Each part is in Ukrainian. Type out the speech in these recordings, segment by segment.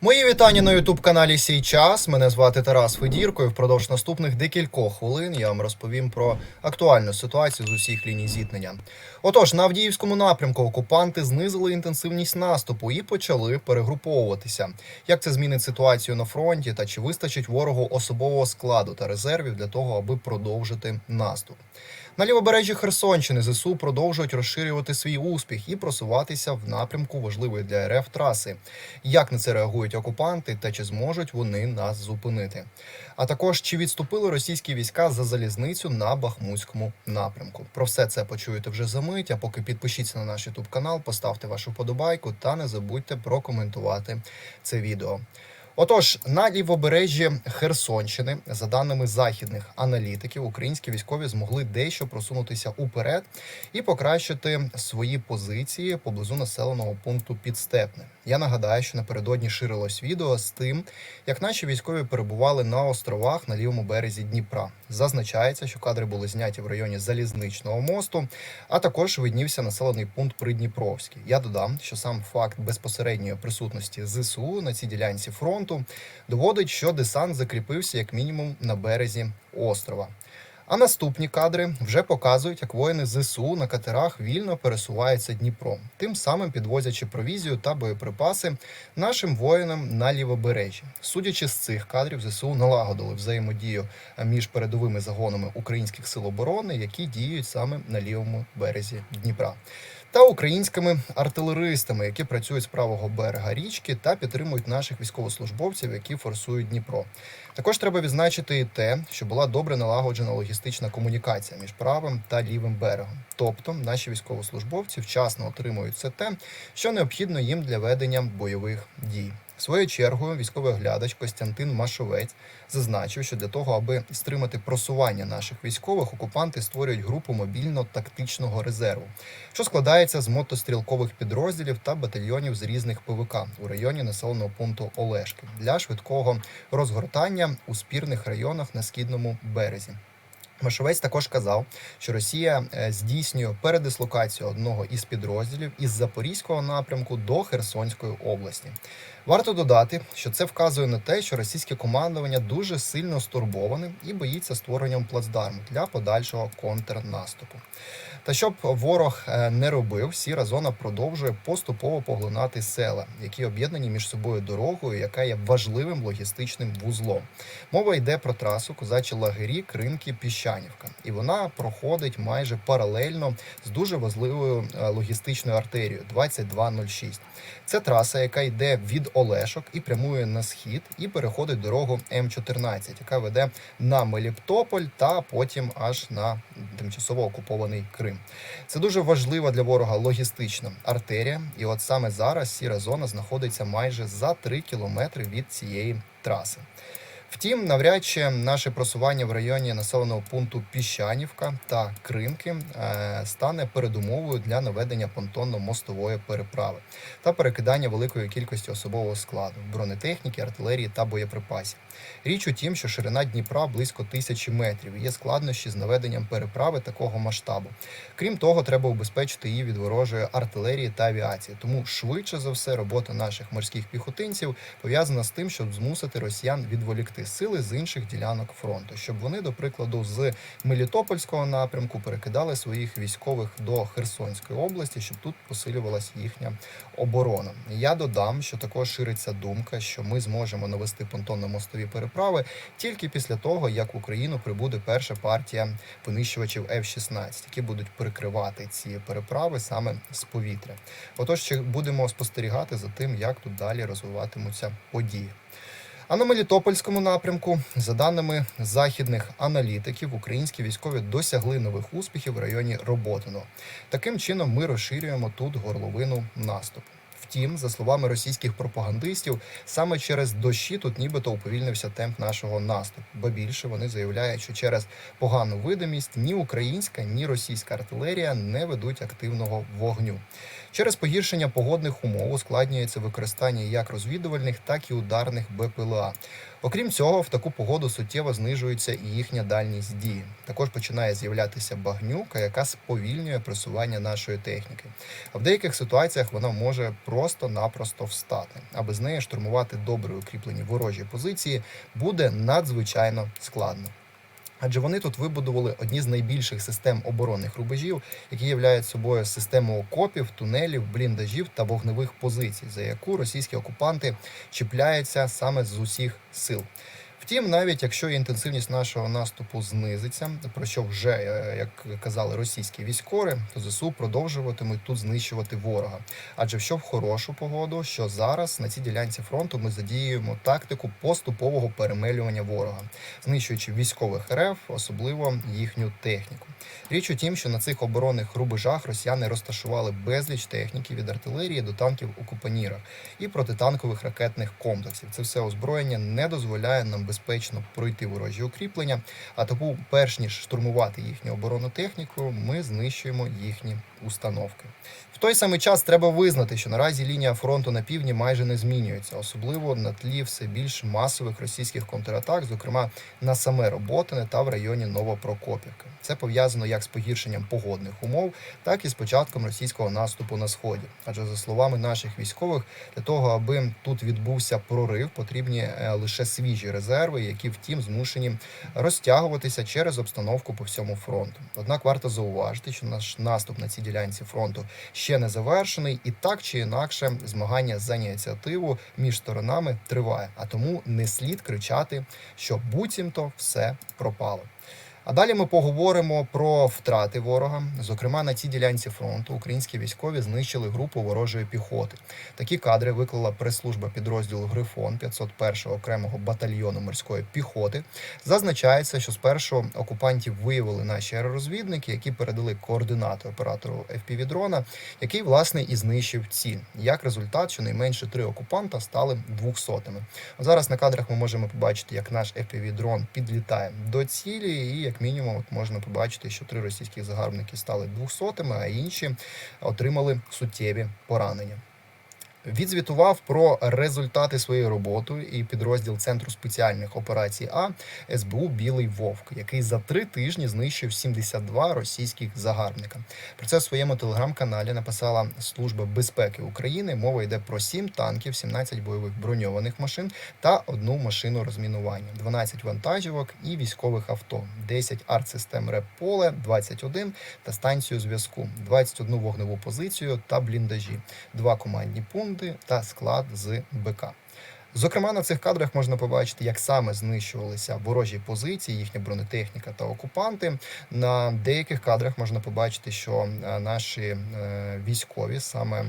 Мої вітання на youtube каналі Сій час. Мене звати Тарас Федірко. І впродовж наступних декількох хвилин я вам розповім про актуальну ситуацію з усіх ліній зіткнення. Отож, на Авдіївському напрямку окупанти знизили інтенсивність наступу і почали перегруповуватися. Як це змінить ситуацію на фронті та чи вистачить ворогу особового складу та резервів для того, аби продовжити наступ? На лівобережжі Херсонщини ЗСУ продовжують розширювати свій успіх і просуватися в напрямку важливої для РФ траси. Як на це реагують окупанти та чи зможуть вони нас зупинити? А також чи відступили російські війська за залізницю на Бахмутському напрямку? Про все це почуєте вже за мить. А поки підпишіться на наш YouTube канал, поставте вашу вподобайку та не забудьте прокоментувати це відео. Отож, на лівобережжі Херсонщини, за даними західних аналітиків, українські військові змогли дещо просунутися уперед і покращити свої позиції поблизу населеного пункту Підстепне. Я нагадаю, що напередодні ширилось відео з тим, як наші військові перебували на островах на лівому березі Дніпра. Зазначається, що кадри були зняті в районі залізничного мосту, а також виднівся населений пункт Придніпровський. Я додам, що сам факт безпосередньої присутності ЗСУ на цій ділянці фронту доводить, що десант закріпився як мінімум на березі острова. А наступні кадри вже показують, як воїни ЗСУ на катерах вільно пересуваються Дніпром, тим самим підвозячи провізію та боєприпаси нашим воїнам на лівобережжі. Судячи з цих кадрів, ЗСУ налагодили взаємодію між передовими загонами українських сил оборони, які діють саме на лівому березі Дніпра. Та українськими артилеристами, які працюють з правого берега річки та підтримують наших військовослужбовців, які форсують Дніпро. Також треба відзначити і те, що була добре налагоджена логістична комунікація між правим та лівим берегом. Тобто наші військовослужбовці вчасно отримують все те, що необхідно їм для ведення бойових дій. Своєю чергою військовий оглядач Костянтин Машовець зазначив, що для того, аби стримати просування наших військових, окупанти створюють групу мобільно-тактичного резерву, що складається з мотострілкових підрозділів та батальйонів з різних ПВК у районі населеного пункту Олешки для швидкого розгортання у спірних районах на східному березі. Машовець також казав, що Росія е, здійснює передислокацію одного із підрозділів із Запорізького напрямку до Херсонської області. Варто додати, що це вказує на те, що російське командування дуже сильно стурбоване і боїться створенням плацдарму для подальшого контрнаступу. Та щоб ворог е, не робив, сіра зона продовжує поступово поглинати села, які об'єднані між собою дорогою, яка є важливим логістичним вузлом. Мова йде про трасу Козачі Лагері, Кринки, Піщанівка, і вона проходить майже паралельно з дуже важливою е, логістичною артерією 2206. Це траса, яка йде від Олешок і прямує на схід, і переходить дорогу М14, яка веде на Меліптополь та потім аж на тимчасово окупований Крим. Це дуже важлива для ворога логістична артерія, і от саме зараз сіра зона знаходиться майже за 3 кілометри від цієї траси. Втім, навряд чи наше просування в районі населеного пункту Піщанівка та Кринки е, стане передумовою для наведення понтонно-мостової переправи та перекидання великої кількості особового складу, бронетехніки, артилерії та боєприпасів. Річ у тім, що ширина Дніпра близько тисячі метрів. Є складнощі з наведенням переправи такого масштабу. Крім того, треба убезпечити її від ворожої артилерії та авіації. Тому швидше за все робота наших морських піхотинців пов'язана з тим, щоб змусити росіян відволікти сили з інших ділянок фронту, щоб вони, до прикладу, з Мелітопольського напрямку перекидали своїх військових до Херсонської області, щоб тут посилювалася їхня оборона. Я додам, що також шириться думка, що ми зможемо навести понтонно-мостові переправи тільки після того, як в Україну прибуде перша партія винищувачів F-16, які будуть перекривати ці переправи саме з повітря. Отож, будемо спостерігати за тим, як тут далі розвиватимуться події. А на Мелітопольському напрямку, за даними західних аналітиків, українські військові досягли нових успіхів в районі Роботино. Таким чином, ми розширюємо тут горловину наступу. Втім, за словами російських пропагандистів, саме через дощі тут нібито уповільнився темп нашого наступу. Бо більше вони заявляють, що через погану видимість ні українська, ні російська артилерія не ведуть активного вогню. Через погіршення погодних умов ускладнюється використання як розвідувальних, так і ударних БПЛА. Окрім цього, в таку погоду суттєво знижується і їхня дальність дії. Також починає з'являтися багнюка, яка сповільнює просування нашої техніки. А в деяких ситуаціях вона може просто-напросто встати. аби з неї штурмувати добре укріплені ворожі позиції буде надзвичайно складно. Адже вони тут вибудували одні з найбільших систем оборонних рубежів, які являють собою систему окопів, тунелів, бліндажів та вогневих позицій, за яку російські окупанти чіпляються саме з усіх сил. Втім, навіть якщо інтенсивність нашого наступу знизиться, про що вже е, як казали російські військові, то ЗСУ продовжуватимуть тут знищувати ворога. Адже що в хорошу погоду, що зараз на цій ділянці фронту ми задіюємо тактику поступового перемелювання ворога, знищуючи військових РФ, особливо їхню техніку. Річ у тім, що на цих оборонних рубежах росіяни розташували безліч техніки від артилерії до танків у купанірах і протитанкових ракетних комплексів. Це все озброєння не дозволяє нам безпечно пройти ворожі укріплення. А тому, перш ніж штурмувати їхню оборонну техніку, ми знищуємо їхні установки. Той самий час треба визнати, що наразі лінія фронту на півдні майже не змінюється, особливо на тлі все більш масових російських контратак, зокрема на саме Роботине та в районі Новопрокопівки. Це пов'язано як з погіршенням погодних умов, так і з початком російського наступу на сході. Адже за словами наших військових, для того, аби тут відбувся прорив, потрібні е, лише свіжі резерви, які втім змушені розтягуватися через обстановку по всьому фронту. Однак варто зауважити, що наш наступ на цій ділянці фронту ще не завершений, і так чи інакше змагання за ініціативу між сторонами триває. А тому не слід кричати, що буцімто все пропало. А далі ми поговоримо про втрати ворога. Зокрема, на цій ділянці фронту українські військові знищили групу ворожої піхоти. Такі кадри виклала прес-служба підрозділу Грифон 501-го окремого батальйону морської піхоти. Зазначається, що спершу окупантів виявили наші аеророзвідники, які передали координати оператору FPV-дрона, який власне і знищив ціль. Як результат, щонайменше три окупанта стали двохсотими. Зараз на кадрах ми можемо побачити, як наш FPV-дрон підлітає до цілі, і як мінімум от можна побачити, що три російські загарбники стали двохсотими, а інші отримали суттєві поранення. Відзвітував про результати своєї роботи і підрозділ Центру спеціальних операцій А СБУ Білий Вовк, який за три тижні знищив 72 російських загарбника. Про це в своєму телеграм-каналі написала Служба безпеки України. Мова йде про 7 танків, 17 бойових броньованих машин та одну машину розмінування, 12 вантажівок і військових авто, 10 артсистем РЕП Поле, 21 та станцію зв'язку, 21 вогневу позицію та бліндажі, два командні пункти та склад з БК. Зокрема, на цих кадрах можна побачити, як саме знищувалися ворожі позиції, їхня бронетехніка та окупанти. На деяких кадрах можна побачити, що е, наші е, військові саме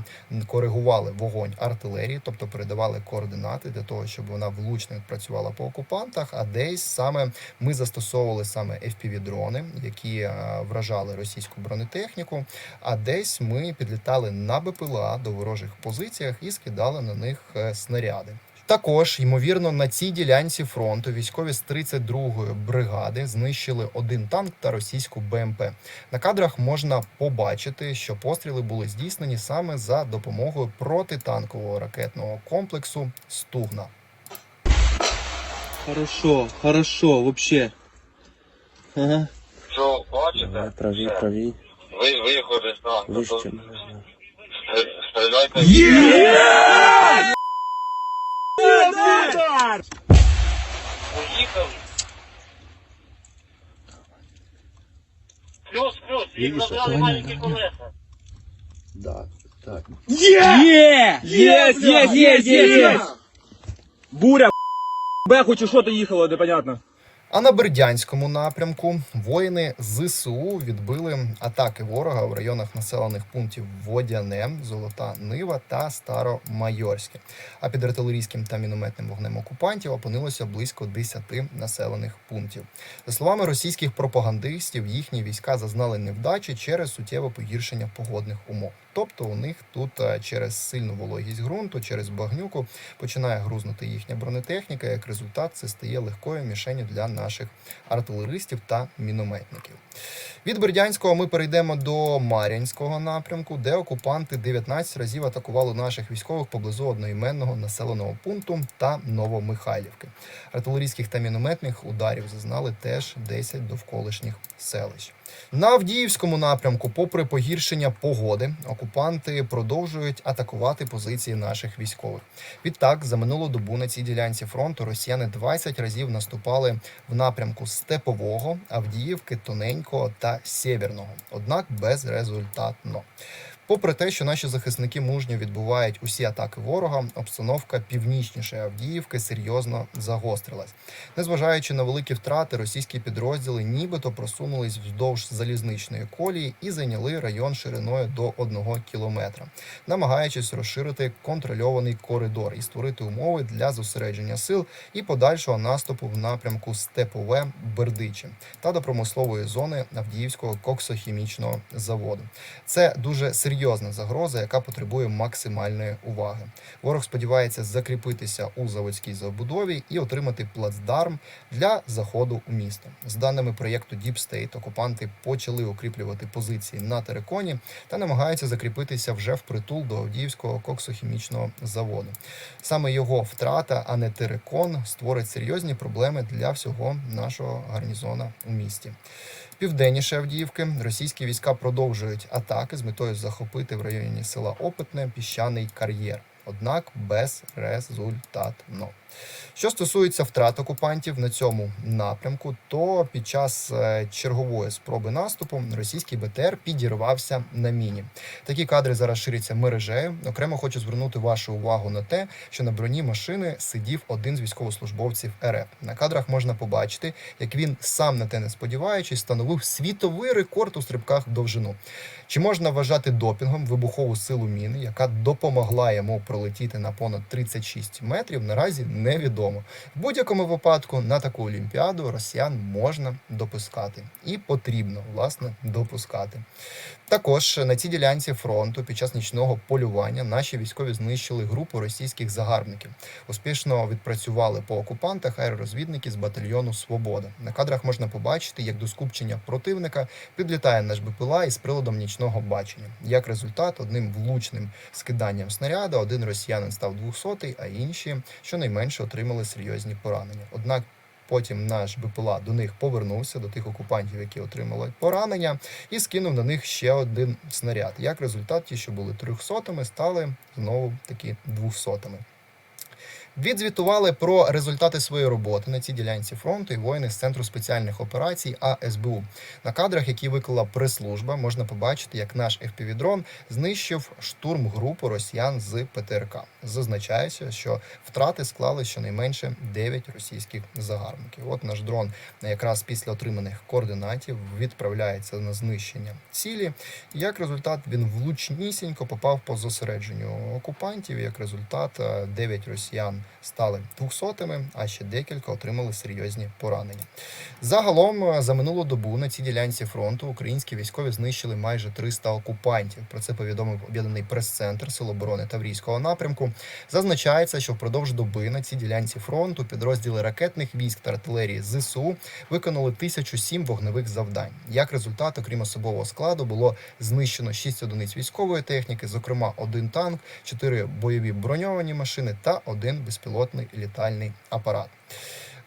коригували вогонь артилерії, тобто передавали координати для того, щоб вона влучно відпрацювала по окупантах. А десь саме ми застосовували саме FPV-дрони, які е, вражали російську бронетехніку. А десь ми підлітали на БПЛА до ворожих позиціях і скидали на них снаряди. Також, ймовірно, на цій ділянці фронту військові з 32-ї бригади знищили один танк та російську БМП. На кадрах можна побачити, що постріли були здійснені саме за допомогою протитанкового ракетного комплексу Стугна. Хорошо, хорошо, вообще. Ага. Що, бачите? Давай, правій, Ви виходите там. Вище Поїхав. Плюс, плюс, їх Видиш, забрали маленькі колеса. Да, так. Є! Є, є, є, є, є! Буря, б***ь, хочу, що ти да непонятно. А на Бердянському напрямку воїни ЗСУ відбили атаки ворога в районах населених пунктів Водяне, Золота Нива та Старомайорське. А під артилерійським та мінометним вогнем окупантів опинилося близько 10 населених пунктів. За словами російських пропагандистів, їхні війська зазнали невдачі через суттєве погіршення погодних умов. Тобто у них тут е, через сильну вологість ґрунту, через багнюку починає грузнути їхня бронетехніка. Як результат, це стає легкою мішенью для наших артилеристів та мінометників. Від Бердянського ми перейдемо до Мар'янського напрямку, де окупанти 19 разів атакували наших військових поблизу одноіменного населеного пункту та Новомихайлівки. Артилерійських та мінометних ударів зазнали теж 10 довколишніх селищ. На Авдіївському напрямку, попри погіршення погоди, окупанти продовжують атакувати позиції наших військових. Відтак, за минулу добу на цій ділянці фронту росіяни 20 разів наступали в напрямку Степового, Авдіївки, Тоненького та Сєвєрного, однак безрезультатно. Попри те, що наші захисники мужньо відбувають усі атаки ворога, обстановка північніше Авдіївки серйозно загострилась. Незважаючи на великі втрати, російські підрозділи нібито просунулись вздовж залізничної колії і зайняли район шириною до одного кілометра, намагаючись розширити контрольований коридор і створити умови для зосередження сил і подальшого наступу в напрямку Степове Бердичі та до промислової зони Авдіївського коксохімічного заводу. Це дуже серйозна загроза, яка потребує максимальної уваги. Ворог сподівається закріпитися у заводській забудові і отримати плацдарм для заходу у місто. З даними проєкту Deep State, окупанти почали укріплювати позиції на териконі та намагаються закріпитися вже впритул до Авдіївського коксохімічного заводу. Саме його втрата, а не терикон, створить серйозні проблеми для всього нашого гарнізона у місті. Південніше Авдіївки російські війська продовжують атаки з метою захопити в районі села Опитне піщаний кар'єр. Однак безрезультатно. Що стосується втрат окупантів на цьому напрямку, то під час е, чергової спроби наступу російський БТР підірвався на міні. Такі кадри зараз ширяться мережею. Окремо хочу звернути вашу увагу на те, що на броні машини сидів один з військовослужбовців РФ. На кадрах можна побачити, як він сам на те не сподіваючись, встановив світовий рекорд у стрибках в довжину. Чи можна вважати допінгом вибухову силу міни, яка допомогла йому пролетіти на понад 36 метрів, наразі невідомо. В будь-якому випадку на таку олімпіаду росіян можна допускати і потрібно власне допускати. Також на цій ділянці фронту під час нічного полювання наші військові знищили групу російських загарбників. Успішно відпрацювали по окупантах аеророзвідники з батальйону Свобода. На кадрах можна побачити, як до скупчення противника підлітає наш БПЛА із приладом нічного бачення. Як результат, одним влучним скиданням снаряда один росіянин став 200 а інші щонайменше отримали серйозні поранення. Однак Потім наш БПЛА до них повернувся до тих окупантів, які отримали поранення, і скинув на них ще один снаряд. Як результат, ті, що були 300-ми, стали знову такі 200-ми. Відзвітували про результати своєї роботи на цій ділянці фронту і воїни з центру спеціальних операцій АСБУ. На кадрах, які виклала прес-служба, можна побачити, як наш FPV-дрон знищив штурм-групу росіян з ПТРК. Зазначається, що втрати склали щонайменше 9 російських загарбників. От наш дрон якраз після отриманих координатів відправляється на знищення цілі. Як результат він влучнісінько попав по зосередженню окупантів. Як результат, е, 9 росіян стали 200-ми, а ще декілька отримали серйозні поранення. Загалом е, за минулу добу на цій ділянці фронту українські військові знищили майже 300 окупантів. Про це повідомив об'єднаний прес-центр Сил оборони Таврійського напрямку. Зазначається, що впродовж доби на цій ділянці фронту підрозділи ракетних військ та артилерії ЗСУ виконали 1007 вогневих завдань. Як результат, окрім особового складу, було знищено 6 одиниць військової техніки, зокрема один танк, 4 бойові броньовані машини та один безпілотний літальний апарат.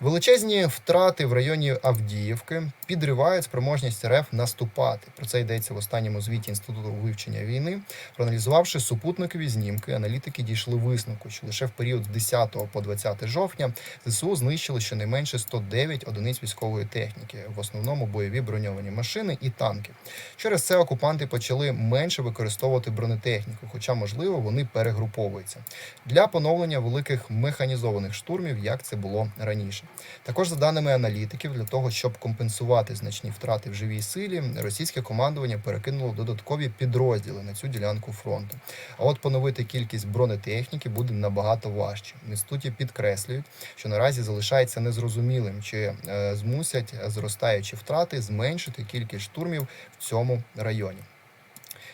Величезні втрати в районі Авдіївки підривають спроможність РФ наступати. Про це йдеться в останньому звіті інституту вивчення війни. Проаналізувавши супутникові знімки, аналітики дійшли висновку, що лише в період з 10 по 20 жовтня ЗСУ знищили щонайменше 109 одиниць військової техніки, в основному бойові броньовані машини і танки. Через це окупанти почали менше використовувати бронетехніку, хоча, можливо, вони перегруповуються для поновлення великих механізованих штурмів, як це було раніше. Також, за даними аналітиків, для того, щоб компенсувати значні втрати в живій силі, російське командування перекинуло додаткові підрозділи на цю ділянку фронту. А от поновити кількість бронетехніки буде набагато важче. В інституті підкреслюють, що наразі залишається незрозумілим, чи е, змусять зростаючі втрати зменшити кількість штурмів в цьому районі.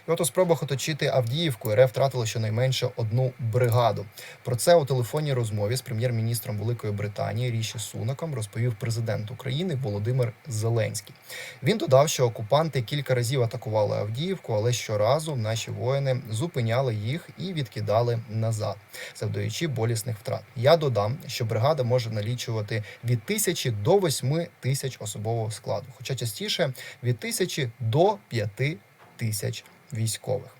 І от у спробах оточити Авдіївку РФ втратили щонайменше одну бригаду. Про це у телефонній розмові з прем'єр-міністром Великої Британії Ріші Сунаком розповів президент України Володимир Зеленський. Він додав, що окупанти кілька разів атакували Авдіївку, але щоразу наші воїни зупиняли їх і відкидали назад, завдаючи болісних втрат. Я додам, що бригада може налічувати від тисячі до восьми тисяч особового складу, хоча частіше від тисячі до п'яти тисяч військових.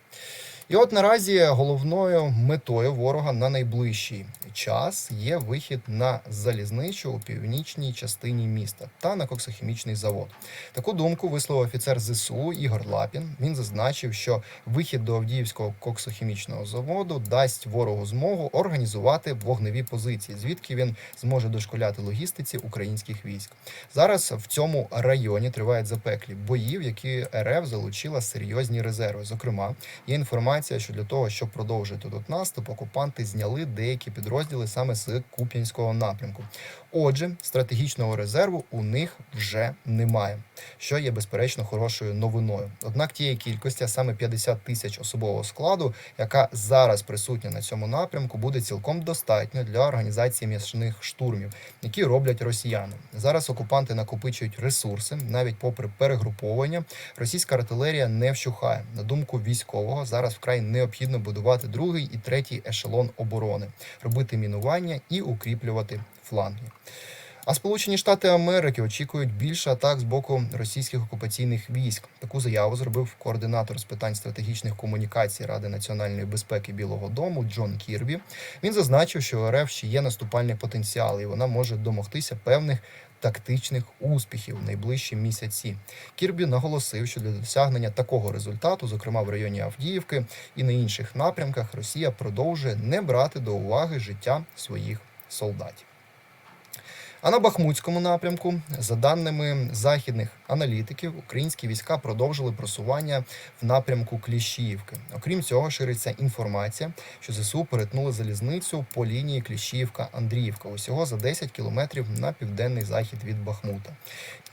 І от наразі головною метою ворога на найближчий час є вихід на залізничу у північній частині міста та на коксохімічний завод. Таку думку висловив офіцер ЗСУ Ігор Лапін. Він зазначив, що вихід до Авдіївського коксохімічного заводу дасть ворогу змогу організувати вогневі позиції, звідки він зможе дошколяти логістиці українських військ. Зараз в цьому районі тривають запеклі бої, в які РФ залучила серйозні резерви. Зокрема, є інформація, що для того, щоб продовжити тут наступ, окупанти зняли деякі підрозділи саме з Куп'янського напрямку. Отже, стратегічного резерву у них вже немає, що є безперечно хорошою новиною. Однак тієї кількості, а саме 50 тисяч особового складу, яка зараз присутня на цьому напрямку, буде цілком достатньо для організації м'ясних штурмів, які роблять росіяни. Зараз окупанти накопичують ресурси, навіть попри перегруповання. Російська артилерія не вщухає. На думку військового, зараз вкрай необхідно будувати другий і третій ешелон оборони, робити мінування і укріплювати фланги. А Сполучені Штати Америки очікують більше атак з боку російських окупаційних військ. Таку заяву зробив координатор з питань стратегічних комунікацій Ради національної безпеки Білого Дому Джон Кірбі. Він зазначив, що РФ ще є наступальний потенціал, і вона може домогтися певних тактичних успіхів в найближчі місяці. Кірбі наголосив, що для досягнення такого результату, зокрема в районі Авдіївки і на інших напрямках, Росія продовжує не брати до уваги життя своїх солдатів. А на Бахмутському напрямку, за даними західних аналітиків, українські війська продовжили просування в напрямку Кліщіївки. Окрім цього, шириться інформація, що ЗСУ перетнули залізницю по лінії Кліщіївка-Андріївка, усього за 10 кілометрів на південний захід від Бахмута.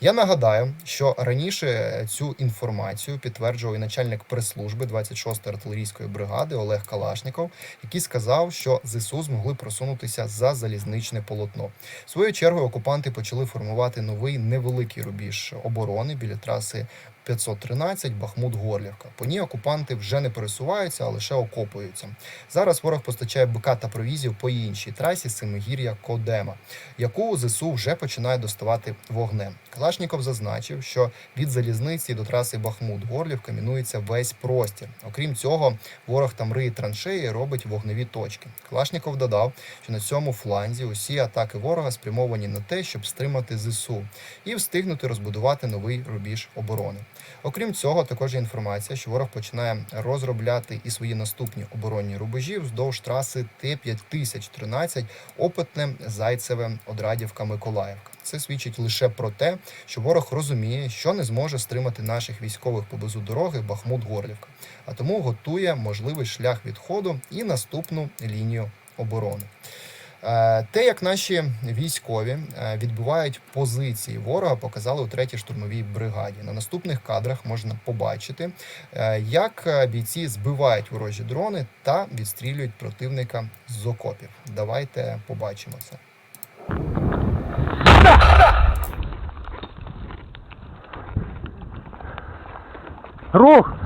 Я нагадаю, що раніше цю інформацію підтверджував і начальник прес-служби 26-ї артилерійської бригади Олег Калашніков, який сказав, що ЗСУ змогли просунутися за залізничне полотно. В свою чергу окупанти почали формувати новий невеликий рубіж оборони біля траси 513 Бахмут-Горлівка. По ній окупанти вже не пересуваються, а лише окопуються. Зараз ворог постачає БК та провізію по іншій трасі Семигір'я Кодема, яку ЗСУ вже починає доставати вогнем. Калашніков зазначив, що від залізниці до траси Бахмут-Горлівка мінується весь простір. Окрім цього, ворог там риє траншеї робить вогневі точки. Калашніков додав, що на цьому фланзі усі атаки ворога спрямовані на те, щоб стримати ЗСУ і встигнути розбудувати новий рубіж оборони. Окрім цього, також є інформація, що ворог починає розробляти і свої наступні оборонні рубежі вздовж траси Т-5013 Опитне, Зайцеве, Одрадівка, Миколаївка. Це свідчить лише про те, що ворог розуміє, що не зможе стримати наших військових поблизу дороги Бахмут-Горлівка, а тому готує можливий шлях відходу і наступну лінію оборони. Е, Те, як наші військові е, відбувають позиції ворога, показали у третій штурмовій бригаді. На наступних кадрах можна побачити, е, як бійці збивають ворожі дрони та відстрілюють противника з окопів. Давайте побачимо це. Рух!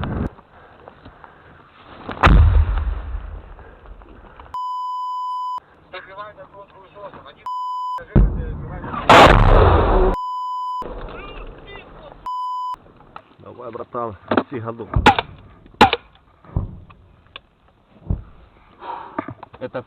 Братан, всі году. Это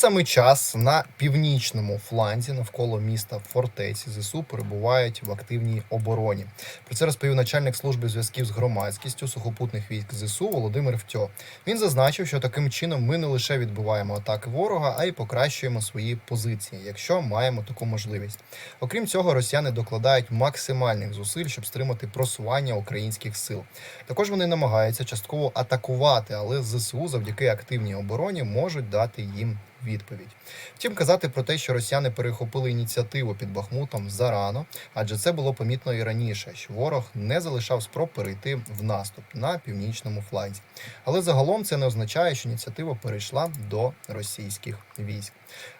самий час на північному фланзі навколо міста фортеці ЗСУ перебувають в активній обороні. Про це розповів начальник служби зв'язків з громадськістю сухопутних військ ЗСУ Володимир Втьо. Він зазначив, що таким чином ми не лише відбиваємо атаки ворога, а й покращуємо свої позиції, якщо маємо таку можливість. Окрім цього, росіяни докладають максимальних зусиль, щоб стримати просування українських сил. Також вони намагаються частково атакувати, але ЗСУ завдяки активній обороні можуть дати їм відповідь. Втім, казати про те, що росіяни перехопили ініціативу під Бахмутом зарано, адже це було помітно і раніше, що ворог не залишав спроб перейти в наступ на північному фланзі. Але загалом це не означає, що ініціатива перейшла до російських військ.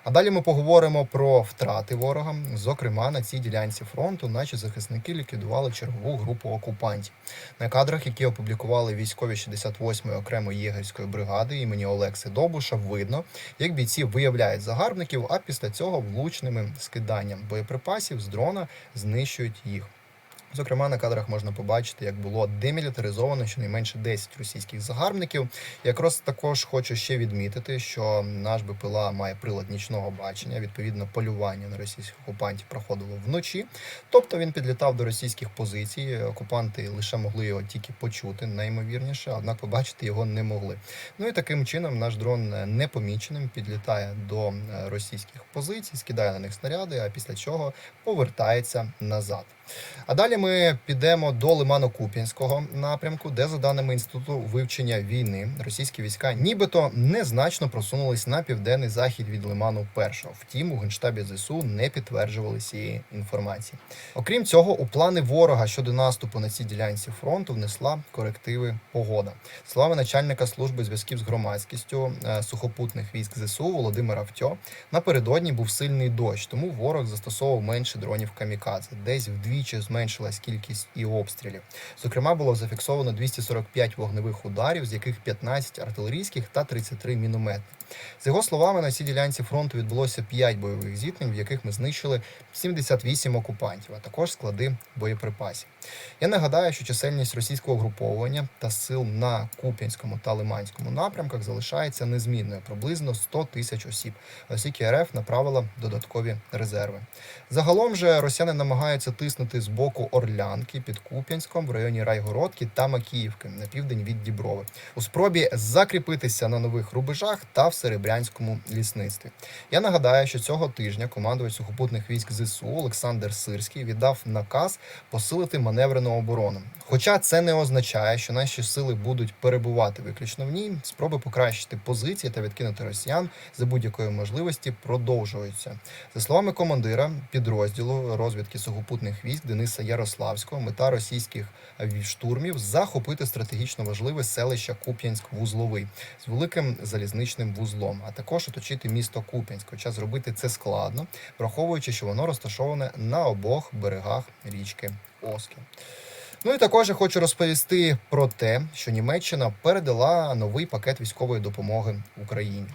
А далі ми поговоримо про втрати ворога. Зокрема, на цій ділянці фронту наші захисники ліквідували чергову групу окупантів. На кадрах, які опублікували військові 68-ї окремої єгерської бригади імені Олекси Добуша, видно, як бійці виявляють загарбників, а після цього влучними скиданням боєприпасів з дрона знищують їх. Зокрема, на кадрах можна побачити, як було демілітаризовано щонайменше 10 російських загарбників. Якраз також хочу ще відмітити, що наш БПЛА має прилад нічного бачення. Відповідно, полювання на російських окупантів проходило вночі. Тобто він підлітав до російських позицій. Окупанти лише могли його тільки почути, найімовірніше, однак побачити його не могли. Ну і таким чином наш дрон непоміченим підлітає до е, російських позицій, скидає на них снаряди, а після чого повертається назад. А далі ми підемо до Лимано-Куп'янського напрямку, де, за даними інституту вивчення війни, російські війська нібито незначно просунулись на південний захід від Лиману першого. Втім, у генштабі ЗСУ не підтверджували цієї інформації. Окрім цього, у плани ворога щодо наступу на цій ділянці фронту внесла корективи погода. Словами начальника служби зв'язків з громадськістю е, сухопутних військ ЗСУ Володимира Втьо, напередодні був сильний дощ, тому ворог застосовував менше дронів камікадзе. Десь вдвічі зменшилась кількість і обстрілів. Зокрема, було зафіксовано 245 вогневих ударів, з яких 15 артилерійських та 33 мінометних. З його словами, на цій ділянці фронту відбулося 5 бойових зіткнень, в яких ми знищили 78 окупантів, а також склади боєприпасів. Я нагадаю, що чисельність російського угруповування та сил на Куп'янському та Лиманському напрямках залишається незмінною приблизно 100 тисяч осіб, оскільки РФ направила додаткові резерви. Загалом же росіяни намагаються тиснути з боку Орлянки під Куп'янськом в районі Райгородки та Макіївки на південь від Діброви у спробі закріпитися на нових рубежах та в Серебрянському лісництві. Я нагадаю, що цього тижня командувач сухопутних військ ЗСУ Олександр Сирський віддав наказ посилити маневрену оборону. Хоча це не означає, що наші сили будуть перебувати виключно в ній, спроби покращити позиції та відкинути росіян за будь-якої можливості продовжуються. За словами командира підрозділу розвідки сухопутних військ Дениса Ярославського, мета російських штурмів захопити стратегічно важливе селище Куп'янськ-Вузловий з великим залізничним вузлом, а також оточити місто Куп'янськ. Хоча зробити це складно, враховуючи, що воно розташоване на обох берегах річки Оски. Ну і також я хочу розповісти про те, що Німеччина передала новий пакет військової допомоги Україні,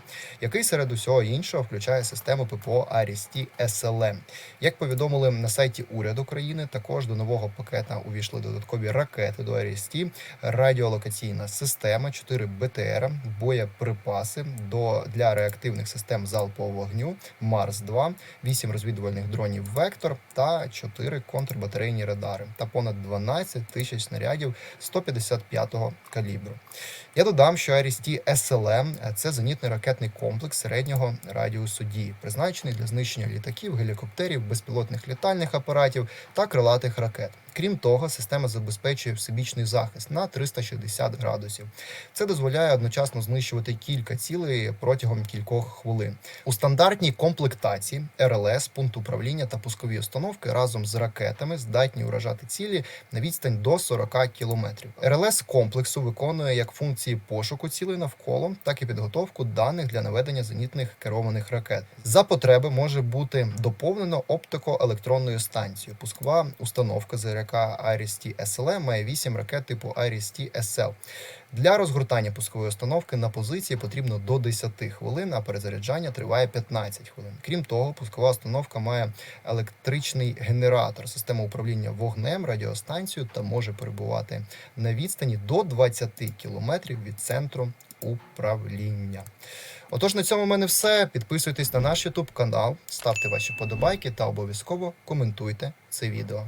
який серед усього іншого включає систему ППО Арісті СЛМ. Як повідомили на сайті уряду країни, також до нового пакета увійшли додаткові ракети до Арісті, радіолокаційна система, 4 БТР, боєприпаси до для реактивних систем залпового вогню, Марс 2 8 розвідувальних дронів Вектор та 4 контрбатарейні радари та понад 12 тисяч снарядів 155-го калібру. Я додам, що Арісті СЛМ – це зенітний ракетний комплекс середнього радіусу дії, призначений для знищення літаків, гелікоптерів, безпілотних літальних апаратів та крилатих ракет. Крім того, система забезпечує всебічний захист на 360 градусів. Це дозволяє одночасно знищувати кілька цілей протягом кількох хвилин. У стандартній комплектації РЛС, пункт управління та пускові установки разом з ракетами здатні уражати цілі на відстань до 40 кілометрів. РЛС комплексу виконує як функції пошуку цілей навколо, так і підготовку даних для наведення зенітних керованих ракет. За потреби може бути доповнено оптико-електронною станцією. Пускова установка ЗРК Iris-T SLM має 8 ракет типу Iris-T SL. Для розгортання пускової установки на позиції потрібно до 10 хвилин, а перезаряджання триває 15 хвилин. Крім того, пускова установка має електричний генератор, систему управління вогнем, радіостанцію та може перебувати на відстані до 20 кілометрів від центру управління. Отож, на цьому в мене все. Підписуйтесь на наш YouTube канал, ставте ваші подобайки та обов'язково коментуйте це відео.